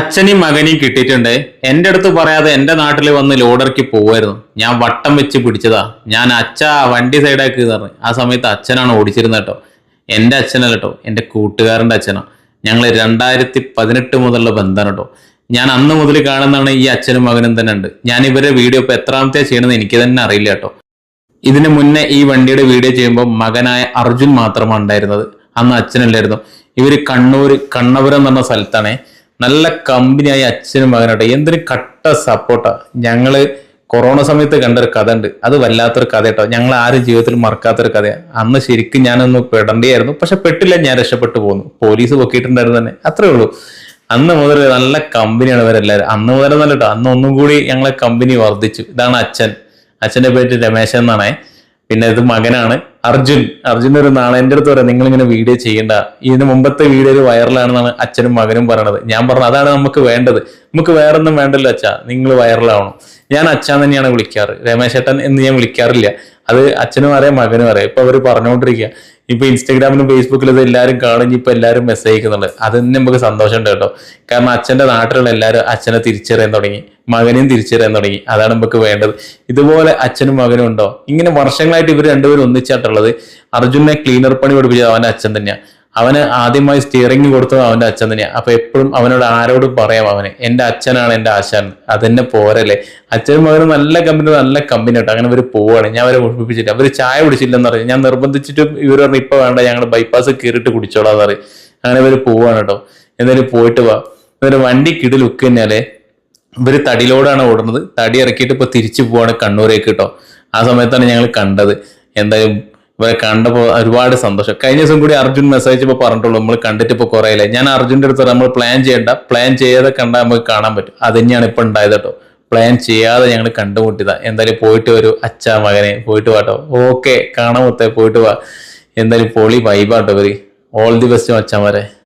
അച്ഛനെയും മകനെയും കിട്ടിയിട്ടുണ്ട്. എന്റെ അടുത്ത് പറയാതെ എന്റെ നാട്ടിൽ വന്ന് ലോഡർക്ക് പോവായിരുന്നു. ഞാൻ വട്ടം വെച്ച് പിടിച്ചതാ. ഞാൻ അച്ഛ വണ്ടി സൈഡാക്കി പറഞ്ഞു. ആ സമയത്ത് അച്ഛനാണ് ഓടിച്ചിരുന്നത് കേട്ടോ. എന്റെ അച്ഛനല്ല കേട്ടോ. എന്റെ കൂട്ടുകാരന്റെ അച്ഛനാ. ഞങ്ങൾ രണ്ടായിരത്തി പതിനെട്ട് മുതലുള്ള ബന്ധമാണ് കേട്ടോ. ഞാൻ അന്ന് മുതൽ കാണുന്നതാണ് ഈ അച്ഛനും മകനും തന്നെ ഉണ്ട്. ഞാൻ ഇവരുടെ വീഡിയോ ഇപ്പൊ എത്രാമത്തെ ചെയ്യണമെന്ന് എനിക്ക് തന്നെ അറിയില്ല കേട്ടോ. ഇതിന് മുന്നേ ഈ വണ്ടിയുടെ വീഡിയോ ചെയ്യുമ്പോൾ മകനായ അർജുൻ മാത്രമാണ് ഉണ്ടായിരുന്നത്. അന്ന് അച്ഛനല്ലായിരുന്നു. ഇവർ കണ്ണൂർ കണ്ണപുരം എന്ന് പറഞ്ഞ സ്ഥലത്താണേ. നല്ല കമ്പനിയായി അച്ഛനും മകനോട്ടെ എന്തൊരു കട്ട സപ്പോർട്ടാ ഞങ്ങൾ കൊറോണ സമയത്ത് കണ്ടൊരു കഥ ഉണ്ട് അത് വല്ലാത്തൊരു കഥ കേട്ടോ ഞങ്ങൾ ആരും ജീവിതത്തിൽ മറക്കാത്തൊരു കഥയാണ് അന്ന് ശരിക്കും ഞാനൊന്ന് പെടേണ്ടിയായിരുന്നു. പക്ഷെ പെട്ടില്ല ഞാൻ രക്ഷപ്പെട്ടു പോന്നു. പോലീസ് പൊക്കിയിട്ടുണ്ടായിരുന്നു തന്നെ. അത്രേ ഉള്ളൂ. അന്ന് മുതൽ നല്ല കമ്പനിയാണ് ഇവരെല്ലാവരും. അന്ന് മുതൽ നല്ല കേട്ടോ. അന്ന് ഒന്നും കൂടി ഞങ്ങളെ കമ്പനി വർദ്ധിച്ചു. ഇതാണ് അച്ഛൻ. അച്ഛന്റെ പേര് രമേശൻ എന്നാണേ. പിന്നെ ഇത് മകനാണ് അർജുൻ. അർജുൻ ഒരു നാളെ അടുത്ത് പറയാം നിങ്ങൾ ഇങ്ങനെ വീഡിയോ ചെയ്യണ്ട. ഇതിന് മുമ്പത്തെ വീഡിയോയിൽ വൈറലാണെന്നാണ് അച്ഛനും മകനും പറയണത്. ഞാൻ പറഞ്ഞു അതാണ് നമുക്ക് വേണ്ടത്. നമുക്ക് വേറൊന്നും വേണ്ടല്ലോ അച്ഛാ. നിങ്ങൾ വൈറലാവണം ഞാൻ അച്ഛൻ തന്നെയാണ് വിളിക്കാറ്. രമേശേട്ടൻ എന്ന് ഞാൻ വിളിക്കാറില്ല. അത് അച്ഛനും അറിയാം മകനും അറിയാം. ഇപ്പൊ അവർ പറഞ്ഞുകൊണ്ടിരിക്കുക ഇപ്പൊ ഇൻസ്റ്റാഗ്രാമിലും ഫേസ്ബുക്കിലും ഇത് എല്ലാവരും കാണും ഇപ്പൊ എല്ലാവരും മെസ്സേജ് അയക്കുന്നുണ്ട്. അത് തന്നെ നമുക്ക് സന്തോഷമുണ്ട് കേട്ടോ. കാരണം അച്ഛന്റെ നാട്ടിലുള്ള എല്ലാവരും അച്ഛനെ തിരിച്ചറിയാൻ തുടങ്ങി. മകനെയും തിരിച്ചറിയാൻ തുടങ്ങി. അതാണ് നമുക്ക് വേണ്ടത്. ഇതുപോലെ അച്ഛനും മകനും ഉണ്ടോ? ഇങ്ങനെ വർഷങ്ങളായിട്ട് ഇവർ രണ്ടുപേരും ഒന്നിച്ചായിട്ടുള്ളത് അർജുനെ ക്ലീനർ പണി പഠിപ്പിച്ചത് അവന്റെ അച്ഛൻ തന്നെയാണ് അവന് ആദ്യമായി സ്റ്റിയറിംഗ് കൊടുത്തത് അവന്റെ അച്ഛൻ തന്നെയാണ് അപ്പൊ എപ്പോഴും അവനോട് ആരോടും പറയാം അവന്? എന്റെ അച്ഛനാണ് എന്റെ ആശാൻ. അതെന്നെ പോരല്ലേ? അച്ഛനും മകനും നല്ല കമ്പനി നല്ല കമ്പനി കേട്ടോ അങ്ങനെ അവർ പോവാണ്. ഞാൻ അവരെ ഒഴിപ്പിച്ചിട്ട് അവർ ചായ കുടിച്ചില്ലെന്ന് പറഞ്ഞു. ഞാൻ നിർബന്ധിച്ചിട്ടും ഇവർ പറഞ്ഞു ഇപ്പൊ വേണ്ട ഞങ്ങൾ ബൈപ്പാസ് കയറിയിട്ട് കുടിച്ചോളാം എന്ന് പറയും. അങ്ങനെ ഇവർ പോവാണ് കേട്ടോ. എന്തായാലും പോയിട്ട് വാ. ഇവർ വണ്ടി കിടിൽ ഉക്ക് തന്നെയാലേ ഇവർ തടിയിലോടാണ് ഓടുന്നത്. തടി ഇറക്കിയിട്ട് ഇപ്പൊ തിരിച്ചു പോവാണ് കണ്ണൂരേക്ക് കേട്ടോ. ആ സമയത്താണ് ഞങ്ങൾ കണ്ടത്. എന്തായാലും ഇവരെ കണ്ടപ്പോൾ ഒരുപാട് സന്തോഷം. കഴിഞ്ഞ ദിവസം കൂടി അർജുൻ മെസ്സേജ് ഇപ്പോൾ പറഞ്ഞിട്ടുള്ളൂ നമ്മൾ കണ്ടിട്ട് ഇപ്പോൾ കുറേ ഞാൻ അർജുന്റെ അടുത്ത് നമ്മൾ പ്ലാൻ ചെയ്യണ്ട. പ്ലാൻ ചെയ്യാതെ കണ്ടാൽ നമുക്ക് കാണാൻ പറ്റും. അത് തന്നെയാണ് ഇപ്പൊ ഉണ്ടായത് കേട്ടോ. പ്ലാൻ ചെയ്യാതെ ഞങ്ങൾ കണ്ടുമുട്ടിയതാ. എന്തായാലും പോയിട്ട് വരൂ അച്ഛാ മകനെ. പോയിട്ട് വാട്ടോ. ഓക്കെ കാണാൻ പോയിട്ട് വാ. എന്തായാലും പൊളി വൈബാട്ടോ ഇവർ. ഓൾ ദി ബെസ്റ്റ് അച്ഛന്മാരെ